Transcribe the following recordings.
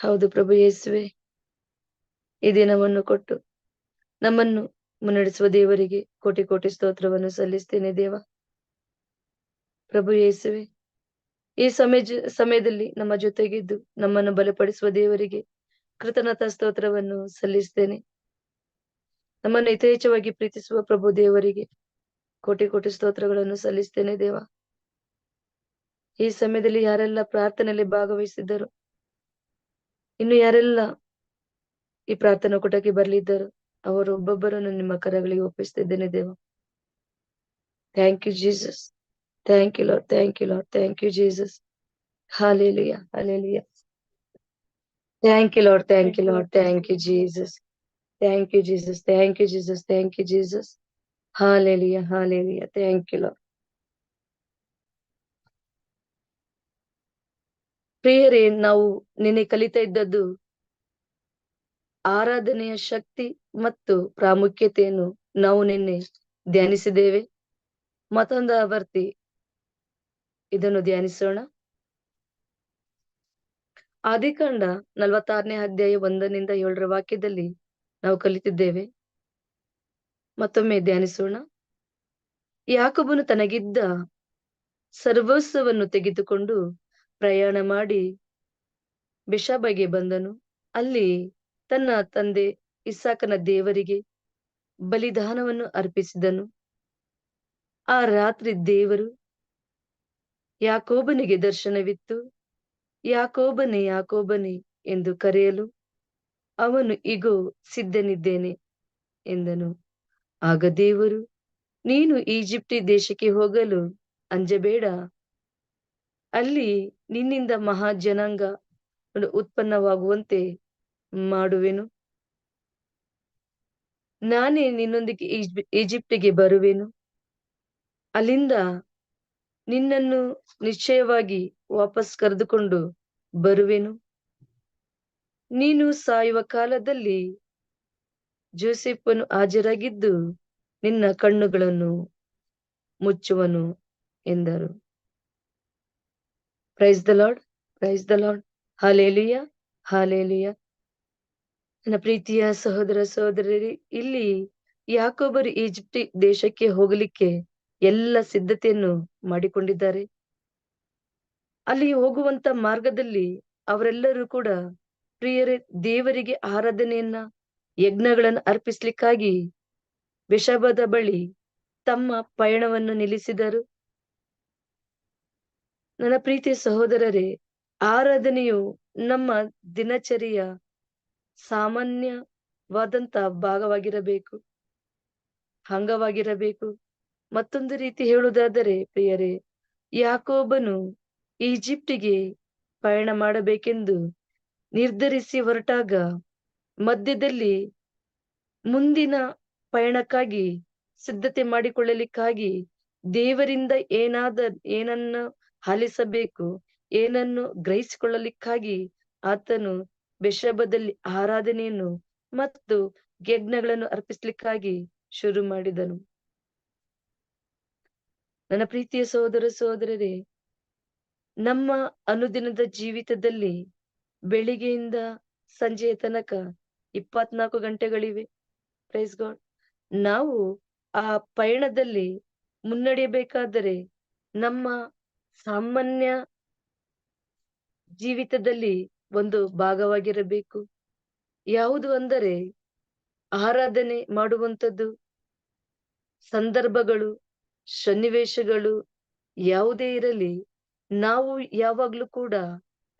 ಹೌದು ಪ್ರಭು ಯೇಸುವೆ, ಈ ದಿನವನ್ನು ಕೊಟ್ಟು ನಮ್ಮನ್ನು ಮುನ್ನಡೆಸುವ ದೇವರಿಗೆ ಕೋಟಿ ಕೋಟಿ ಸ್ತೋತ್ರವನ್ನು ಸಲ್ಲಿಸ್ತೇನೆ ದೇವ. ಪ್ರಭು ಯೇಸುವೆ, ಈ ಸಮಯ ಸಮಯದಲ್ಲಿ ನಮ್ಮ ಜೊತೆಗಿದ್ದು ನಮ್ಮನ್ನು ಬಲಪಡಿಸುವ ದೇವರಿಗೆ ಕೃತಜ್ಞತಾ ಸ್ತೋತ್ರವನ್ನು ಸಲ್ಲಿಸ್ತೇನೆ. ನಮ್ಮನ್ನು ಯಥೇಚ್ಛವಾಗಿ ಪ್ರೀತಿಸುವ ಪ್ರಭು ದೇವರಿಗೆ ಕೋಟಿ ಕೋಟಿ ಸ್ತೋತ್ರಗಳನ್ನು ಸಲ್ಲಿಸ್ತೇನೆ ದೇವ. ಈ ಸಮಯದಲ್ಲಿ ಯಾರೆಲ್ಲ ಪ್ರಾರ್ಥನೆಯಲ್ಲಿ ಭಾಗವಹಿಸಿದ್ದರು ಇನ್ನು ಯಾರೆಲ್ಲ ಈ ಪ್ರಾರ್ಥನಾ ಕೂಟಕ್ಕೆ ಬರ್ಲಿದ್ದರು ಅವರು ಒಬ್ಬೊಬ್ಬರನ್ನು ನಿಮ್ಮ ಕರಗಳಿಗೆ ಒಪ್ಪಿಸ್ತಿದ್ದೇನೆ ದೇವ thank you Jesus thank you lord thank you lord thank you Jesus ಹಾಲೇಲಿಯ ಹಾಲೇಲಿಯ thank you lord thank you lord thank you Jesus thank you Jesus thank you Jesus thank you Jesus ಹಾಲೇಲಿಯ ಹಾಲೇಲಿಯ thank you lord ಪ್ರಿಯರೇ ನಾವು ನಿನ್ನೆ ಕಲಿತಾ ಇದ್ದದ್ದು ಆರಾಧನೆಯ ಶಕ್ತಿ ಮತ್ತು ಪ್ರಾಮುಖ್ಯತೆಯನ್ನು ನಾವು ನಿನ್ನೆ ಧ್ಯಾನಿಸಿದ್ದೇವೆ. ಮತ್ತೊಂದು ಆವರ್ತಿ ಇದನ್ನು ಧ್ಯಾನಿಸೋಣ. ಆದಿಕಾಂಡ ನಲವತ್ತಾರನೇ ಅಧ್ಯಾಯ ಒಂದರಿಂದ ಏಳರ ವಾಕ್ಯದಲ್ಲಿ ನಾವು ಕಲಿತಿದ್ದೇವೆ. ಮತ್ತೊಮ್ಮೆ ಧ್ಯಾನಿಸೋಣ. ಯಾಕೊಬ್ಬನು ತನಗಿದ್ದ ಸರ್ವಸ್ವವನ್ನು ತೆಗೆದುಕೊಂಡು ಪ್ರಯಾಣ ಮಾಡಿ ಬಿಷಬಗೆ ಬಂದನು. ಅಲ್ಲಿ ತನ್ನ ತಂದೆ ಇಸಾಕನ ದೇವರಿಗೆ ಬಲಿದಾನವನ್ನು ಅರ್ಪಿಸಿದನು. ಆ ರಾತ್ರಿ ದೇವರು ಯಾಕೋಬನಿಗೆ ದರ್ಶನವಿತ್ತು. ಯಾಕೋಬನೇ ಯಾಕೋಬನೇ ಎಂದು ಕರೆಯಲು ಅವನು, ಇಗೋ, ಸಿದ್ಧನಿದ್ದೇನೆ ಎಂದನು. ಆಗ ದೇವರು, ನೀನು ಈಜಿಪ್ಟಿ ದೇಶಕ್ಕೆ ಹೋಗಲು ಅಂಜಬೇಡ. ಅಲ್ಲಿ ನಿನ್ನಿಂದ ಮಹಾ ಜನಾಂಗ ಉತ್ಪನ್ನವಾಗುವಂತೆ ಮಾಡುವೆನು. ನಾನೇ ನಿನ್ನೊಂದಿಗೆ ಈಜಿಪ್ಟಿಗೆ ಬರುವೆನು. ಅಲ್ಲಿಂದ ನಿನ್ನನ್ನು ನಿಶ್ಚಯವಾಗಿ ವಾಪಸ್ ಕರೆದುಕೊಂಡು ಬರುವೆನು. ನೀನು ಸಾಯುವ ಕಾಲದಲ್ಲಿ ಜೋಸೆಫನು ಹಾಜರಾಗಿದ್ದು ನಿನ್ನ ಕಣ್ಣುಗಳನ್ನು ಮುಚ್ಚುವನು ಎಂದರು. Praise the lord praise the lord ಹಾಲೇಲಿಯ ಹಾಲೇಲಿಯ ನನ್ನ ಪ್ರೀತಿಯ ಸಹೋದರ ಸಹೋದರರಿ, ಇಲ್ಲಿ ಯಾಕೊಬ್ಬರು ಈಜಿಪ್ಟ್ ದೇಶಕ್ಕೆ ಹೋಗಲಿಕ್ಕೆ ಎಲ್ಲ ಸಿದ್ಧತೆಯನ್ನು ಮಾಡಿಕೊಂಡಿದ್ದಾರೆ. ಅಲ್ಲಿ ಹೋಗುವಂತ ಮಾರ್ಗದಲ್ಲಿ ಅವರೆಲ್ಲರೂ ಕೂಡ ಪ್ರಿಯರೇ, ದೇವರಿಗೆ ಆರಾಧನೆಯನ್ನ, ಯಜ್ಞಗಳನ್ನು ಅರ್ಪಿಸ್ಲಿಕ್ಕಾಗಿ ವಿಷಭದ ಬಳಿ ತಮ್ಮ ಪಯಣವನ್ನು ನಿಲ್ಲಿಸಿದರು. ನನ್ನ ಪ್ರೀತಿಯ ಸಹೋದರರೇ, ಆರಾಧನೆಯು ನಮ್ಮ ದಿನಚರಿಯ ಸಾಮಾನ್ಯವಾದಂತ ಭಾಗವಾಗಿರಬೇಕು, ಅಂಗವಾಗಿರಬೇಕು. ಮತ್ತೊಂದು ರೀತಿ ಹೇಳುವುದಾದರೆ, ಪ್ರಿಯರೇ, ಯಾಕೋಬನು ಈಜಿಪ್ಟಿಗೆ ಪಯಣ ಮಾಡಬೇಕೆಂದು ನಿರ್ಧರಿಸಿ ಹೊರಟಾಗ, ಮಧ್ಯದಲ್ಲಿ ಮುಂದಿನ ಪಯಣಕ್ಕಾಗಿ ಸಿದ್ಧತೆ ಮಾಡಿಕೊಳ್ಳಲಿಕ್ಕಾಗಿ ದೇವರಿಂದ ಏನಾದ, ಏನನ್ನು ಆಲಿಸಬೇಕು ಏನನ್ನು ಗ್ರಹಿಸಿಕೊಳ್ಳಲಿಕ್ಕಾಗಿ ಆತನು ಬೆಷಬದಲ್ಲಿ ಆರಾಧನೆಯನ್ನು ಮತ್ತು ಯಜ್ಞಗಳನ್ನು ಅರ್ಪಿಸ್ಲಿಕ್ಕಾಗಿ ಶುರು ಮಾಡಿದನು. ನನ್ನ ಪ್ರೀತಿಯ ಸಹೋದರ ಸಹೋದರರೇ, ನಮ್ಮ ಅನುದಿನದ ಜೀವಿತದಲ್ಲಿ ಬೆಳಿಗ್ಗೆಯಿಂದ ಸಂಜೆಯ ತನಕ ಇಪ್ಪತ್ನಾಲ್ಕು ಗಂಟೆಗಳಿವೆ. ಪ್ರೈಸ್ ಗಾಡ್ ನಾವು ಆ ಪಯಣದಲ್ಲಿ ಮುನ್ನಡೆಯಬೇಕಾದರೆ ನಮ್ಮ ಸಾಮಾನ್ಯ ಜೀವಿತದಲ್ಲಿ ಒಂದು ಭಾಗವಾಗಿರಬೇಕು. ಯಾವುದು ಅಂದರೆ ಆರಾಧನೆ ಮಾಡುವಂಥದ್ದು, ಸಂದರ್ಭಗಳು, ಸನ್ನಿವೇಶಗಳು ಯಾವುದೇ ಇರಲಿ, ನಾವು ಯಾವಾಗ್ಲೂ ಕೂಡ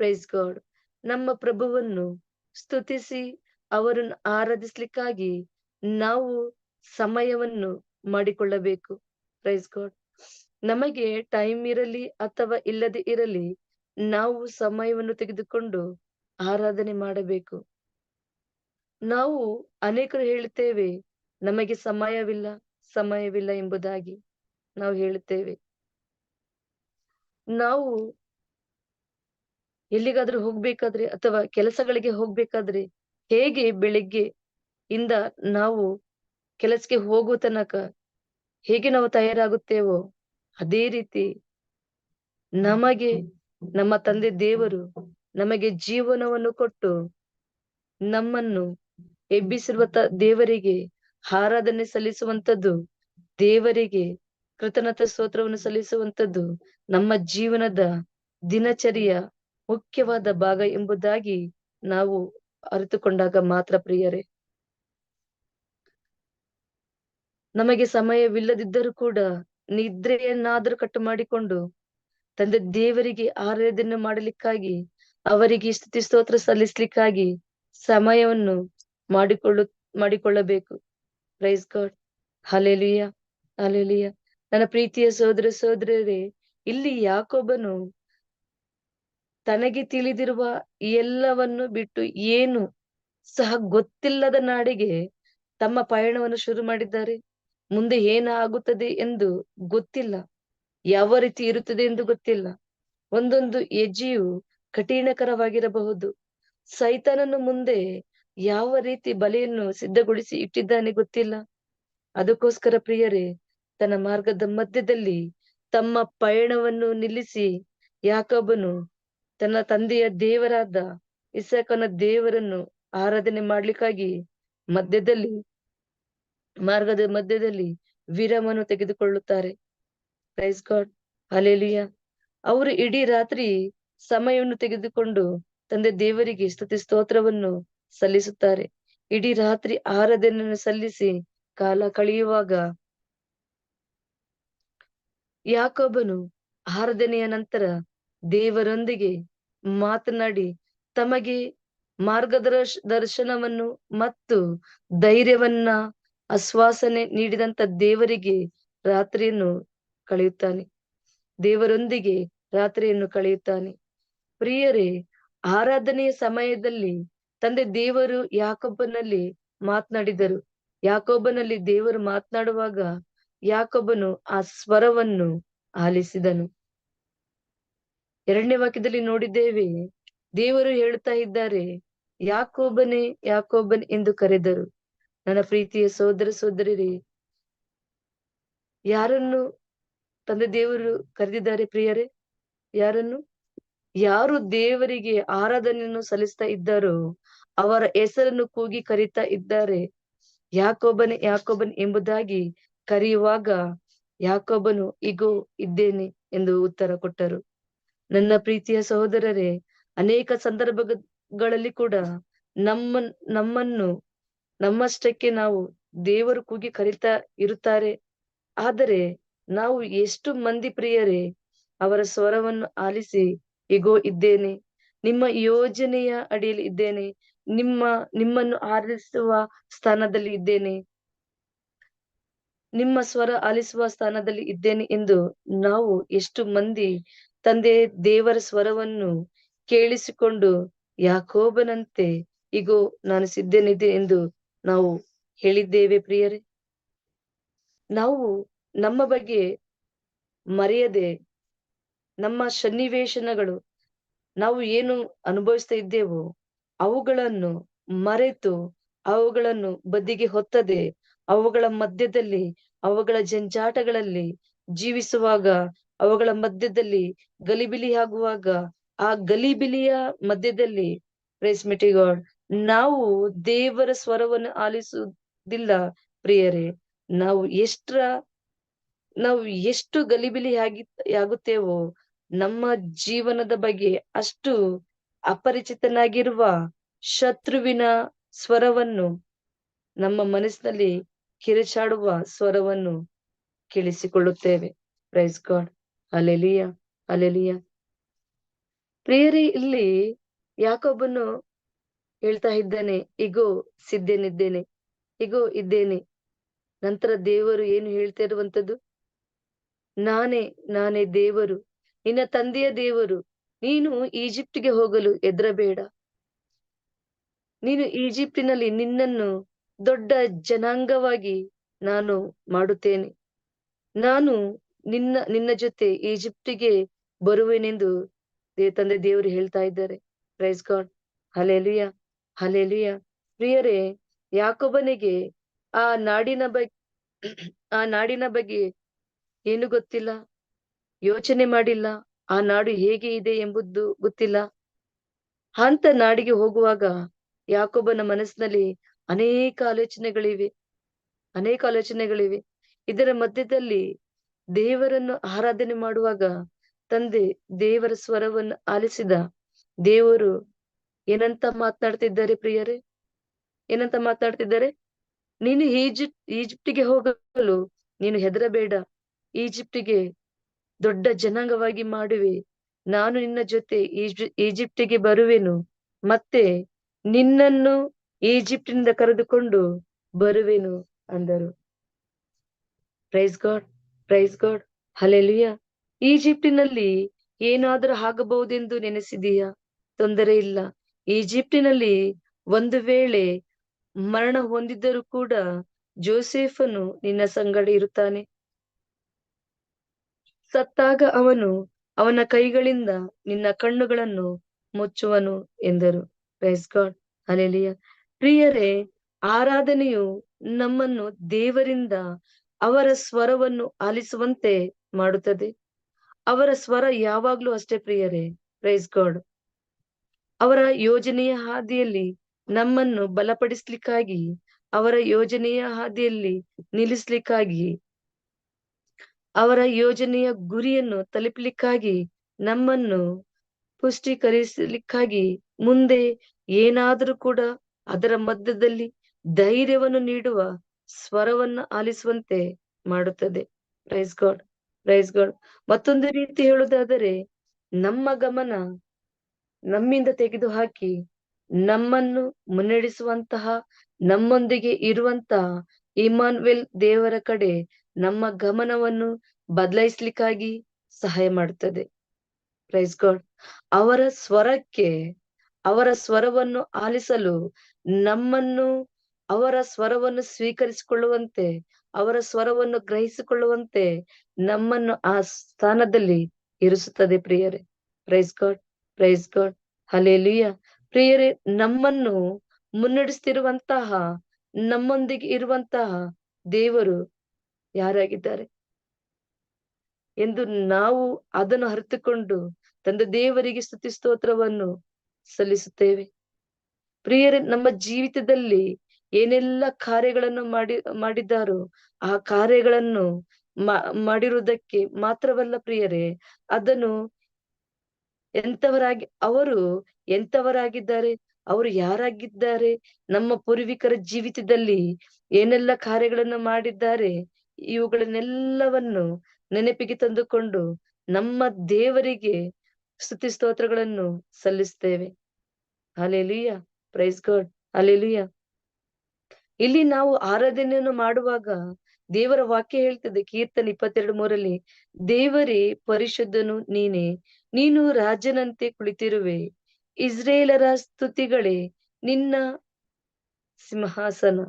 ಪ್ರೈಸ್ ಗಾಡ್ ನಮ್ಮ ಪ್ರಭುವನ್ನು ಸ್ತುತಿಸಿ ಅವರನ್ನು ಆರಾಧಿಸ್ಲಿಕ್ಕಾಗಿ ನಾವು ಸಮಯವನ್ನು ಮಾಡಿಕೊಳ್ಳಬೇಕು. ಪ್ರೈಸ್ ಗಾಡ್ ನಮಗೆ ಟೈಮ್ ಇರಲಿ ಅಥವಾ ಇಲ್ಲದೆ ಇರಲಿ, ನಾವು ಸಮಯವನ್ನು ತೆಗೆದುಕೊಂಡು ಆರಾಧನೆ ಮಾಡಬೇಕು. ನಾವು ಅನೇಕರು ಹೇಳುತ್ತೇವೆ, ನಮಗೆ ಸಮಯವಿಲ್ಲ ಸಮಯವಿಲ್ಲ ಎಂಬುದಾಗಿ ನಾವು ಹೇಳುತ್ತೇವೆ. ನಾವು ಎಲ್ಲಿಗಾದ್ರೂ ಹೋಗ್ಬೇಕಾದ್ರೆ ಅಥವಾ ಕೆಲಸಗಳಿಗೆ ಹೋಗ್ಬೇಕಾದ್ರೆ ಹೇಗೆ ಬೆಳಿಗ್ಗೆ ಇಂದ ನಾವು ಕೆಲಸಕ್ಕೆ ಹೋಗುವ ತನಕ ಹೇಗೆ ನಾವು ತಯಾರಾಗುತ್ತೇವೋ ಅದೇ ರೀತಿ ನಮಗೆ ನಮ್ಮ ತಂದೆ ದೇವರು ನಮಗೆ ಜೀವನವನ್ನು ಕೊಟ್ಟು ನಮ್ಮನ್ನು ಎಬ್ಬಿಸಿರುವ ದೇವರಿಗೆ ಆರಾಧನೆ ಸಲ್ಲಿಸುವಂತದ್ದು ದೇವರಿಗೆ ಕೃತಜ್ಞತ ಸ್ತೋತ್ರವನ್ನು ಸಲ್ಲಿಸುವಂತದ್ದು ನಮ್ಮ ಜೀವನದ ದಿನಚರಿಯ ಮುಖ್ಯವಾದ ಭಾಗ ಎಂಬುದಾಗಿ ನಾವು ಅರಿತುಕೊಂಡಾಗ ಮಾತ್ರ ಪ್ರಿಯರೇ. ನಮಗೆ ಸಮಯವಿಲ್ಲದಿದ್ದರೂ ಕೂಡ ನಿದ್ರೆಯನ್ನಾದರೂ ಕಟ್ಟು ಮಾಡಿಕೊಂಡು ತಂದೆ ದೇವರಿಗೆ ಆರಾಧನೆ ಮಾಡಲಿಕ್ಕಾಗಿ, ಅವರಿಗೆ ಸ್ತುತಿ ಸ್ತೋತ್ರ ಸಲ್ಲಿಸ್ಲಿಕ್ಕಾಗಿ ಸಮಯವನ್ನು ಮಾಡಿಕೊಳ್ಳು, ಮಾಡಿಕೊಳ್ಳಬೇಕು. ಪ್ರೈಸ್ ಗಾಡ್ ಹಲೆಲಿಯ ಹಲೆಲಿಯ ನನ್ನ ಪ್ರೀತಿಯ ಸೋದರ ಸೋದರರೇ ಇಲ್ಲಿ ಯಾಕೊಬ್ಬನು ತನಗೆ ತಿಳಿದಿರುವ ಎಲ್ಲವನ್ನು ಬಿಟ್ಟು ಏನು ಸಹ ಗೊತ್ತಿಲ್ಲದ ನಾಡಿಗೆ ತಮ್ಮ ಪಯಣವನ್ನು ಶುರು ಮಾಡಿದ್ದಾರೆ. ಮುಂದೆ ಏನಾಗುತ್ತದೆ ಎಂದು ಗೊತ್ತಿಲ್ಲ. ಯಾವ ರೀತಿ ಇರುತ್ತದೆ ಎಂದು ಗೊತ್ತಿಲ್ಲ. ಒಂದೊಂದು ಹೆಜ್ಜೆಯು ಕಠಿಣಕರವಾಗಿರಬಹುದು. ಸೈತಾನನು ಮುಂದೆ ಯಾವ ರೀತಿ ಬಲೆಯನ್ನು ಸಿದ್ಧಗೊಳಿಸಿ ಇಟ್ಟಿದ್ದಾನೆ ಗೊತ್ತಿಲ್ಲ. ಅದಕ್ಕೋಸ್ಕರ ಪ್ರಿಯರೇ, ತನ್ನ ಮಾರ್ಗದ ಮಧ್ಯದಲ್ಲಿ ತಮ್ಮ ಪಯಣವನ್ನು ನಿಲ್ಲಿಸಿ ಯಾಕೊಬ್ಬನು ತನ್ನ ತಂದೆಯ ದೇವರಾದ ಇಸಾಕನ ದೇವರನ್ನು ಆರಾಧನೆ ಮಾಡ್ಲಿಕ್ಕಾಗಿ ಮಧ್ಯದಲ್ಲಿ ಮಾರ್ಗದ ಮಧ್ಯದಲ್ಲಿ ವಿರಾಮನು ತೆಗೆದುಕೊಳ್ಳುತ್ತಾರೆ. ಪ್ರೈಸ್ ಗಾಡ್ ಅಲೆಲಿಯ ಅವರು ಇಡೀ ರಾತ್ರಿ ಸಮಯವನ್ನು ತೆಗೆದುಕೊಂಡು ತಂದೆ ದೇವರಿಗೆ ಸ್ತುತಿ ಸ್ತೋತ್ರವನ್ನು ಸಲ್ಲಿಸುತ್ತಾರೆ. ಇಡೀ ರಾತ್ರಿ ಆರಾಧನೆಯನ್ನು ಸಲ್ಲಿಸಿ ಕಾಲ ಕಳೆಯುವಾಗ ಯಾಕೊಬ್ಬನು ಆರಾಧನೆಯ ನಂತರ ದೇವರೊಂದಿಗೆ ಮಾತನಾಡಿ ತಮಗೆ ಮಾರ್ಗದರ್ಶ ದರ್ಶನವನ್ನು ಮತ್ತು ಧೈರ್ಯವನ್ನ ಆಶ್ವಾಸನೆ ನೀಡಿದಂತ ದೇವರಿಗೆ ರಾತ್ರಿಯನ್ನು ಕಳೆಯುತ್ತಾನೆ. ದೇವರೊಂದಿಗೆ ರಾತ್ರಿಯನ್ನು ಕಳೆಯುತ್ತಾನೆ. ಪ್ರಿಯರೇ, ಆರಾಧನೆಯ ಸಮಯದಲ್ಲಿ ತಂದೆ ದೇವರು ಯಾಕೊಬ್ಬನಲ್ಲಿ ಮಾತನಾಡಿದರು. ಯಾಕೊಬ್ಬನಲ್ಲಿ ದೇವರು ಮಾತನಾಡುವಾಗ ಯಾಕೊಬ್ಬನು ಆ ಸ್ವರವನ್ನು ಆಲಿಸಿದನು. ಎರಡನೇ ವಾಕ್ಯದಲ್ಲಿ ನೋಡಿದ್ದೇವೆ, ದೇವರು ಹೇಳ್ತಾ ಇದ್ದಾರೆ, ಯಾಕೋಬನೇ ಯಾಕೋಬನ್ ಎಂದು ಕರೆದರು. ನನ್ನ ಪ್ರೀತಿಯ ಸೋದರ ಸೋದರಿ ಯಾರನ್ನು ತಂದೆ ದೇವರು ಕರೆದಿದ್ದಾರೆ ಪ್ರಿಯರೇ? ಯಾರನ್ನು? ಯಾರು ದೇವರಿಗೆ ಆರಾಧನೆಯನ್ನು ಸಲ್ಲಿಸ್ತಾ ಇದ್ದಾರೋ, ಅವರ ಹೆಸರನ್ನು ಕೂಗಿ ಕರೀತಾ ಇದ್ದಾರೆ. ಯಾಕೋಬನ ಯಾಕೊಬ್ಬನ್ ಎಂಬುದಾಗಿ ಕರೆಯುವಾಗ ಯಾಕೊಬ್ಬನು ಇಗೋ, ಇದ್ದೇನೆ ಎಂದು ಉತ್ತರ ಕೊಟ್ಟರು. ನನ್ನ ಪ್ರೀತಿಯ ಸಹೋದರರೇ, ಅನೇಕ ಸಂದರ್ಭಗಳಲ್ಲಿ ಕೂಡ ನಮ್ಮ ನಮ್ಮನ್ನು ನಮ್ಮಷ್ಟಕ್ಕೆ ನಾವು ದೇವರು ಕೂಗಿ ಕರಿತಾ ಇರುತ್ತಾರೆ. ಆದರೆ ನಾವು ಎಷ್ಟು ಮಂದಿ ಪ್ರಿಯರೇ, ಅವರ ಸ್ವರವನ್ನು ಆಲಿಸಿ, ಇಗೋ ಇದ್ದೇನೆ, ನಿಮ್ಮ ಯೋಜನೆಯ ಅಡಿಯಲ್ಲಿ ಇದ್ದೇನೆ, ನಿಮ್ಮ, ನಿಮ್ಮನ್ನು ಆಲಿಸುವ ಸ್ಥಾನದಲ್ಲಿ ಇದ್ದೇನೆ, ನಿಮ್ಮ ಸ್ವರ ಆಲಿಸುವ ಸ್ಥಾನದಲ್ಲಿ ಇದ್ದೇನೆ ಎಂದು ನಾವು ಎಷ್ಟು ಮಂದಿ ತಂದೆ ದೇವರ ಸ್ವರವನ್ನು ಕೇಳಿಸಿಕೊಂಡು ಯಾಕೋಬನಂತೆ, ಇಗೋ ನಾನು ಸಿದ್ಧನಿದೆ ಎಂದು ನಾವು ಹೇಳಿದ್ದೇವೆ ಪ್ರಿಯರೇ. ನಾವು ನಮ್ಮ ಬಗ್ಗೆ ಮರೆಯದೆ ನಮ್ಮ ಸನ್ನಿವೇಶನಗಳು ನಾವು ಏನು ಅನುಭವಿಸ್ತಾ ಇದ್ದೇವೋ ಅವುಗಳನ್ನು ಮರೆತು ಅವುಗಳನ್ನು ಬದಿಗೆ ಹೊತ್ತದೆ ಅವುಗಳ ಮಧ್ಯದಲ್ಲಿ ಅವುಗಳ ಜಂಜಾಟಗಳಲ್ಲಿ ಜೀವಿಸುವಾಗ ಅವುಗಳ ಮಧ್ಯದಲ್ಲಿ ಗಲಿಬಿಲಿ ಆಗುವಾಗ ಆ ಗಲಿಬಿಲಿಯ ಮಧ್ಯದಲ್ಲಿ ಗಾಡ್ ನಾವು ದೇವರ ಸ್ವರವನ್ನು ಆಲಿಸುವುದಿಲ್ಲ ಪ್ರಿಯರೇ. ನಾವು ಎಷ್ಟರ, ನಾವು ಎಷ್ಟು ಗಲಿಬಿಲಿ ಆಗಿ, ಆಗುತ್ತೇವೋ, ನಮ್ಮ ಜೀವನದ ಬಗ್ಗೆ ಅಷ್ಟು ಅಪರಿಚಿತನಾಗಿರುವ ಶತ್ರುವಿನ ಸ್ವರವನ್ನು, ನಮ್ಮ ಮನಸ್ಸಿನಲ್ಲಿ ಕಿರಿಚಾಡುವ ಸ್ವರವನ್ನು ಕೇಳಿಸಿಕೊಳ್ಳುತ್ತೇವೆ. ಪ್ರೈಸ್ ಗಾಡ್ ಅಲೆಲಿಯ ಅಲೆಲಿಯ ಪ್ರಿಯರೇ, ಇಲ್ಲಿ ಯಾಕೊಬ್ಬನು ಹೇಳ್ತಾ ಇದ್ದಾನೆ, ಇಗೋ ಸಿದ್ದೇನಿದ್ದೇನೆ ಇಗೋ, ಇದ್ದೇನೆ. ನಂತರ ದೇವರು ಏನು ಹೇಳ್ತಾ ಇರುವಂತದ್ದು ನಾನೇ ನಾನೇ ದೇವರು, ನಿನ್ನ ತಂದೆಯ ದೇವರು, ನೀನು ಈಜಿಪ್ಟ್ಗೆ ಹೋಗಲು ಎದ್ರಬೇಡ ನೀನು ಈಜಿಪ್ಟಿನಲ್ಲಿ ನಿನ್ನನ್ನು ದೊಡ್ಡ ಜನಾಂಗವಾಗಿ ನಾನು ಮಾಡುತ್ತೇನೆ. ನಾನು ನಿನ್ನ ನಿನ್ನ ಜೊತೆ ಈಜಿಪ್ಟಿಗೆ ಬರುವೆನೆಂದು ತಂದೆ ದೇವರು ಹೇಳ್ತಾ ಇದ್ದಾರೆ. ಪ್ರೈಸ್ ಗಾಡ್ ಹಲೆಲಿಯ ಹಲೆಲಿಯ ಪ್ರಿಯರೇ ಯಾಕೊಬ್ಬನಿಗೆ ಆ ನಾಡಿನ ಬಗ್ಗೆ ಆ ನಾಡಿನ ಬಗ್ಗೆ ಏನು ಗೊತ್ತಿಲ್ಲ? ಯೋಚನೆ ಮಾಡಿಲ್ಲ? ಆ ನಾಡು ಹೇಗೆ ಇದೆ ಎಂಬುದು ಗೊತ್ತಿಲ್ಲ? ಅಂತ ನಾಡಿಗೆ ಹೋಗುವಾಗ ಯಾಕೊಬ್ಬನ ಮನಸ್ಸಿನಲ್ಲಿ ಅನೇಕ ಆಲೋಚನೆಗಳಿವೆ. ಅನೇಕ ಆಲೋಚನೆಗಳಿವೆ. ಇದರ ಮಧ್ಯದಲ್ಲಿ ದೇವರನ್ನು ಆರಾಧನೆ ಮಾಡುವಾಗ ತಂದೆ ದೇವರ ಸ್ವರವನ್ನು ಆಲಿಸಿದ ದೇವರು ಏನಂತ ಮಾತನಾಡ್ತಿದ್ದಾರೆ ಪ್ರಿಯರೇ? ಏನಂತ ಮಾತಾಡ್ತಿದ್ದಾರೆ? ನೀನು ಈಜಿಪ್ಟ್, ಈಜಿಪ್ಟಿಗೆ ಹೋಗಲು ನೀನು ಹೆದರಬೇಡ. ಈಜಿಪ್ಟಿಗೆ ದೊಡ್ಡ ಜನಾಂಗವಾಗಿ ಮಾಡುವೆ. ನಾನು ನಿನ್ನ ಜೊತೆ ಈಜಿ, ಈಜಿಪ್ಟಿಗೆ ಬರುವೆನು. ಮತ್ತೆ ನಿನ್ನನ್ನು ಈಜಿಪ್ಟಿನಿಂದ ಕರೆದುಕೊಂಡು ಬರುವೆನು ಅಂದರು. Praise God praise God hallelujah ಈಜಿಪ್ಟಿನಲ್ಲಿ ಏನಾದರೂ ಆಗಬಹುದೆಂದು ನೆನೆಸಿದೀಯಾ? ತೊಂದರೆ ಇಲ್ಲ. ಈಜಿಪ್ಟಿನಲ್ಲಿ ಒಂದು ವೇಳೆ ಮರಣ ಹೊಂದಿದ್ದರೂ ಕೂಡ ಜೋಸೆಫನು ನಿನ್ನ ಸಂಗಡ ಇರುತ್ತಾನೆ. ಸತ್ತಾಗ ಅವನು ಅವನ ಕೈಗಳಿಂದ ನಿನ್ನ ಕಣ್ಣುಗಳನ್ನು ಮುಚ್ಚುವನು ಎಂದರು. ಪ್ರೈಸ್ ಗಾಡ್ ಅಲೆಲಿಯ ಪ್ರಿಯರೇ, ಆರಾಧನೆಯು ನಮ್ಮನ್ನು ದೇವರಿಂದ ಅವರ ಸ್ವರವನ್ನು ಆಲಿಸುವಂತೆ ಮಾಡುತ್ತದೆ. ಅವರ ಸ್ವರ ಯಾವಾಗ್ಲೂ ಅಷ್ಟೇ ಪ್ರಿಯರೇ. ಪ್ರೈಸ್ ಗಾಡ್ ಅವರ ಯೋಜನೆಯ ಹಾದಿಯಲ್ಲಿ ನಮ್ಮನ್ನು ಬಲಪಡಿಸ್ಲಿಕ್ಕಾಗಿ, ಅವರ ಯೋಜನೆಯ ಹಾದಿಯಲ್ಲಿ ನಿಲ್ಲಿಸ್ಲಿಕ್ಕಾಗಿ, ಅವರ ಯೋಜನೆಯ ಗುರಿಯನ್ನು ತಲುಪಲಿಕ್ಕಾಗಿ, ನಮ್ಮನ್ನು ಪುಷ್ಟೀಕರಿಸಲಿಕ್ಕಾಗಿ ಮುಂದೆ ಏನಾದರೂ ಕೂಡ ಅದರ ಮಧ್ಯದಲ್ಲಿ ಧೈರ್ಯವನ್ನು ನೀಡುವ ಸ್ವರವನ್ನು ಆಲಿಸುವಂತೆ ಮಾಡುತ್ತದೆ. ಪ್ರೈಸ್ ಗಾಡ್ ಪ್ರೈಸ್ ಗಾಡ್ ಮತ್ತೊಂದು ರೀತಿ ಹೇಳುವುದಾದರೆ, ನಮ್ಮ ಗಮನ ನಮ್ಮಿಂದ ತೆಗೆದುಹಾಕಿ ನಮ್ಮನ್ನು ಮುನ್ನಡೆಸುವಂತಹ, ನಮ್ಮೊಂದಿಗೆ ಇರುವಂತಹ ಇಮಾನ್ವೆಲ್ ದೇವರ ಕಡೆ ನಮ್ಮ ಗಮನವನ್ನು ಬದಲಾಯಿಸ್ಲಿಕ್ಕಾಗಿ ಸಹಾಯ ಮಾಡುತ್ತದೆ. ಪ್ರೈಸ್ ಗಾಡ್ ಅವರ ಸ್ವರಕ್ಕೆ, ಅವರ ಸ್ವರವನ್ನು ಆಲಿಸಲು ನಮ್ಮನ್ನು, ಅವರ ಸ್ವರವನ್ನು ಸ್ವೀಕರಿಸಿಕೊಳ್ಳುವಂತೆ, ಅವರ ಸ್ವರವನ್ನು ಗ್ರಹಿಸಿಕೊಳ್ಳುವಂತೆ ನಮ್ಮನ್ನು ಆ ಸ್ಥಾನದಲ್ಲಿ ಇರಿಸುತ್ತದೆ ಪ್ರಿಯರೇ. ಪ್ರೈಸ್ ಗಾಡ್ ಪ್ರೈಸ್ ಗಾಡ್ ಹಲೇಲಿಯ ಪ್ರಿಯರೇ, ನಮ್ಮನ್ನು ಮುನ್ನಡೆಸ್ತಿರುವಂತಹ, ನಮ್ಮೊಂದಿಗೆ ಇರುವಂತಹ ದೇವರು ಯಾರಾಗಿದ್ದಾರೆ? ಎಂದು ನಾವು ಅದನ್ನು ಅರಿತುಕೊಂಡು ತಂದ ದೇವರಿಗೆ ಸ್ತುತಿ ಸ್ತೋತ್ರವನ್ನು ಸಲ್ಲಿಸುತ್ತೇವೆ. ಪ್ರಿಯರೇ, ನಮ್ಮ ಜೀವಿತದಲ್ಲಿ ಏನೆಲ್ಲ ಕಾರ್ಯಗಳನ್ನು ಮಾಡಿ, ಮಾಡಿದ್ದಾರೋ ಆ ಕಾರ್ಯಗಳನ್ನು ಮಾಡಿರುವುದಕ್ಕೆ ಮಾತ್ರವಲ್ಲ ಪ್ರಿಯರೇ, ಅದನ್ನು ಎಂತವರಾಗಿ ಅವರು ಎಂತವರಾಗಿದ್ದಾರೆ ಅವರು ಯಾರಾಗಿದ್ದಾರೆ, ನಮ್ಮ ಪೂರ್ವಿಕರ ಜೀವಿತದಲ್ಲಿ ಏನೆಲ್ಲ ಕಾರ್ಯಗಳನ್ನು ಮಾಡಿದ್ದಾರೆ, ಇವುಗಳನ್ನೆಲ್ಲವನ್ನು ನೆನಪಿಗೆ ತಂದುಕೊಂಡು ನಮ್ಮ ದೇವರಿಗೆ ಸ್ತುತಿ ಸ್ತೋತ್ರಗಳನ್ನು ಸಲ್ಲಿಸ್ತೇವೆ. ಅಲೆಲಿಯ ಪ್ರೈಸ್ ಗಾಡ್ ಅಲೆಲಿಯ ಇಲ್ಲಿ ನಾವು ಆರಾಧನೆಯನ್ನು ಮಾಡುವಾಗ ದೇವರ ವಾಕ್ಯ ಹೇಳ್ತದೆ ಕೀರ್ತನ ಇಪ್ಪತ್ತೆರಡು ಮೂರಲ್ಲಿ, ದೇವರೇ ಪರಿಶುದ್ಧನು ನೀನೆ, ನೀನು ರಾಜನಂತೆ ಕುಳಿತಿರುವೆ, ಇಸ್ರೇಲರ ಸ್ತುತಿಗಳೇ ನಿನ್ನ ಸಿಂಹಾಸನ.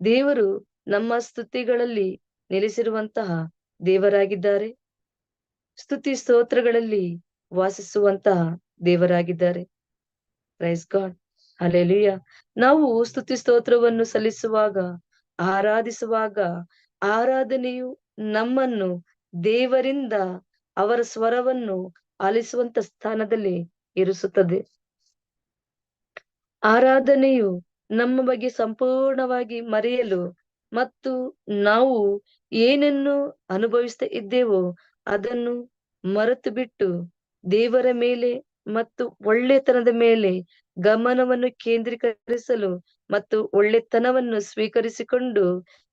ದೇವರು ನಮ್ಮ ಸ್ತುತಿಗಳಲ್ಲಿ ನೆಲೆಸಿರುವಂತಹ ದೇವರಾಗಿದ್ದಾರೆ. ಸ್ತುತಿ ಸ್ತೋತ್ರಗಳಲ್ಲಿ ವಾಸಿಸುವಂತಹ ದೇವರಾಗಿದ್ದಾರೆ. ಪ್ರೈಸ್ ಗಾಡ್ ಅಲೆಲುಯ್ಯ ನಾವು ಸ್ತುತಿ ಸ್ತೋತ್ರವನ್ನು ಸಲ್ಲಿಸುವಾಗ ಆರಾಧಿಸುವಾಗ ಆರಾಧನೆಯು ನಮ್ಮನ್ನು ದೇವರಿಂದ ಅವರ ಸ್ವರವನ್ನು ಆಲಿಸುವಂತ ಸ್ಥಾನದಲ್ಲಿ ಇರಿಸುತ್ತದೆ. ಆರಾಧನೆಯು ನಮ್ಮ ಬಗ್ಗೆ ಸಂಪೂರ್ಣವಾಗಿ ಮರೆಯಲು ಮತ್ತು ನಾವು ಏನನ್ನು ಅನುಭವಿಸ್ತಾ ಇದ್ದೇವೋ ಅದನ್ನು ಮರೆತು ಬಿಟ್ಟು ದೇವರ ಮೇಲೆ ಮತ್ತು ಒಳ್ಳೆತನದ ಮೇಲೆ ಗಮನವನ್ನು ಕೇಂದ್ರೀಕರಿಸಲು ಮತ್ತು ಒಳ್ಳೆತನವನ್ನು ಸ್ವೀಕರಿಸಿಕೊಂಡು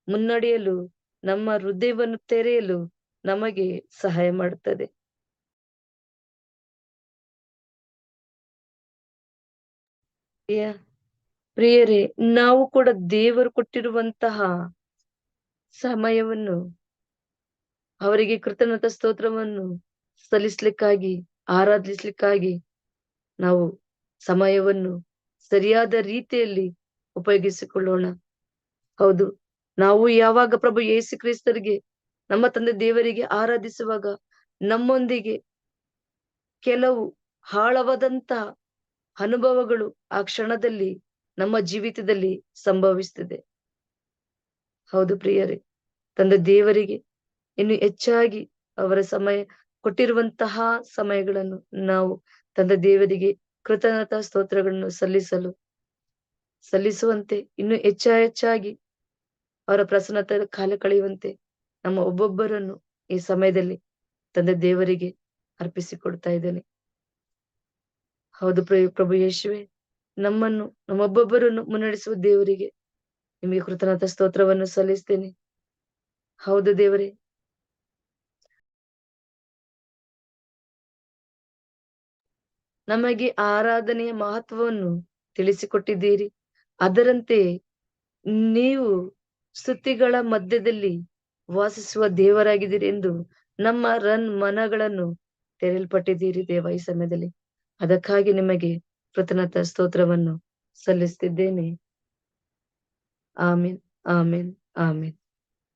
ಮುನ್ನಡೆಯಲು, ನಮ್ಮ ಹೃದಯವನ್ನು ತೆರೆಯಲು ನಮಗೆ ಸಹಾಯ ಮಾಡುತ್ತದೆ. ಪ್ರಿಯರೇ, ನಾವು ಕೂಡ ದೇವರು ಕೊಟ್ಟಿರುವಂತಹ ಸಮಯವನ್ನು, ಅವರಿಗೆ ಕೃತಜ್ಞತಾ ಸ್ತೋತ್ರವನ್ನು ಸಲ್ಲಿಸ್ಲಿಕ್ಕಾಗಿ, ಆರಾಧಿಸ್ಲಿಕ್ಕಾಗಿ ನಾವು ಸಮಯವನ್ನು ಸರಿಯಾದ ರೀತಿಯಲ್ಲಿ ಉಪಯೋಗಿಸಿಕೊಳ್ಳೋಣ. ಹೌದು, ನಾವು ಯಾವಾಗ ಪ್ರಭು ಯೇಸು ಕ್ರಿಸ್ತರಿಗೆ, ನಮ್ಮ ತಂದೆ ದೇವರಿಗೆ ಆರಾಧಿಸುವಾಗ, ನಮ್ಮೊಂದಿಗೆ ಕೆಲವು ಆಳವಾದಂತಹ ಅನುಭವಗಳು ಆ ಕ್ಷಣದಲ್ಲಿ ನಮ್ಮ ಜೀವಿತದಲ್ಲಿ ಸಂಭವಿಸ್ತದೆ. ಹೌದು ಪ್ರಿಯರೇ, ತಂದೆ ದೇವರಿಗೆ ಇನ್ನು ಹೆಚ್ಚಾಗಿ ಅವರ ಸಮಯ ಕೊಟ್ಟಿರುವಂತಹ ಸಮಯಗಳನ್ನು ನಾವು ತಂದೆ ದೇವರಿಗೆ ಕೃತಜ್ಞತಾ ಸ್ತೋತ್ರಗಳನ್ನು ಸಲ್ಲಿಸಲು ಸಲ್ಲಿಸುವಂತೆ, ಇನ್ನು ಹೆಚ್ಚ ಹೆಚ್ಚಾಗಿ ಅವರ ಪ್ರಸನ್ನತ ಕಾಲ ಕಳೆಯುವಂತೆ ನಮ್ಮ ಒಬ್ಬೊಬ್ಬರನ್ನು ಈ ಸಮಯದಲ್ಲಿ ತಂದೆ ದೇವರಿಗೆ ಅರ್ಪಿಸಿಕೊಡ್ತಾ ಇದ್ದೇನೆ. ಹೌದು ಪ್ರಭು ಯೇಶುವೆ ನಮ್ಮನ್ನು, ನಮ್ಮೊಬ್ಬೊಬ್ಬರನ್ನು ಮುನ್ನಡೆಸುವ ದೇವರಿಗೆ ನಿಮಗೆ ಕೃತನಾಥ ಸ್ತೋತ್ರವನ್ನು ಸಲ್ಲಿಸ್ತೇನೆ. ಹೌದು ದೇವರೇ. ನಮಗೆ ಆರಾಧನೆಯ ಮಹತ್ವವನ್ನು ತಿಳಿಸಿಕೊಟ್ಟಿದ್ದೀರಿ. ಅದರಂತೆ ನೀವು ಸ್ತುತಿಗಳ ಮಧ್ಯದಲ್ಲಿ ವಾಸಿಸುವ ದೇವರಾಗಿದ್ದೀರಿ ಎಂದು ನಮ್ಮ ರನ್ ಮನಗಳನ್ನು ತೆರೆಯಲ್ಪಟ್ಟಿದ್ದೀರಿ ದೇವ ಈ ಸಮಯದಲ್ಲಿ. ಅದಕ್ಕಾಗಿ ನಿಮಗೆ ಕೃತಜ್ಞತಾ ಸ್ತೋತ್ರವನ್ನು ಸಲ್ಲಿಸ್ತಿದ್ದೇನೆ ಆಮೇನ್ ಆಮೇನ್ ಆಮೇನ್.